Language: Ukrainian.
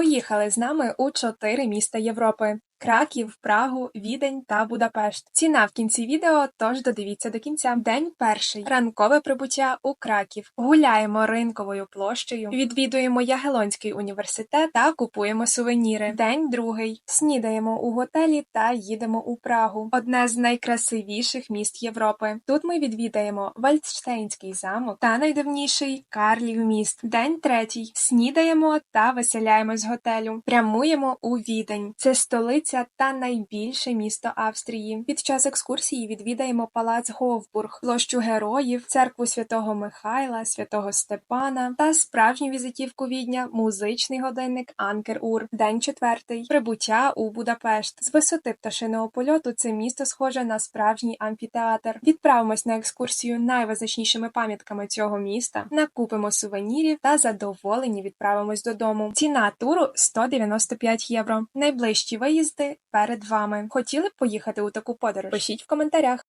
Поїхали з нами у чотири міста Європи: Краків, Прагу, Відень та Будапешт. Ціна в кінці відео, тож додивіться до кінця. День перший. Ранкове прибуття у Краків. Гуляємо ринковою площею, відвідуємо Ягелонський університет та купуємо сувеніри. День другий. Снідаємо у готелі та їдемо у Прагу. Одне з найкрасивіших міст Європи. Тут ми відвідаємо Вальдштейнський замок та найдавніший Карлів міст. День третій. Снідаємо та виселяємось з готелю. Прямуємо у Відень. Це столиця та найбільше місто Австрії. Під час екскурсії відвідаємо палац Говбург, площу героїв, церкву святого Михайла, святого Степана та справжню візитівку Відня, музичний годинник Анкер Ур. День четвертий. Прибуття у Будапешт. З висоти пташиного польоту це місто схоже на справжній амфітеатр. Відправимось на екскурсію найвизначнішими пам'ятками цього міста, накупимо сувенірів та задоволені відправимось додому. Ціна туру 195 євро. Найближчі виїзди перед вами. Хотіли б поїхати у таку подорож? Пишіть в коментарях.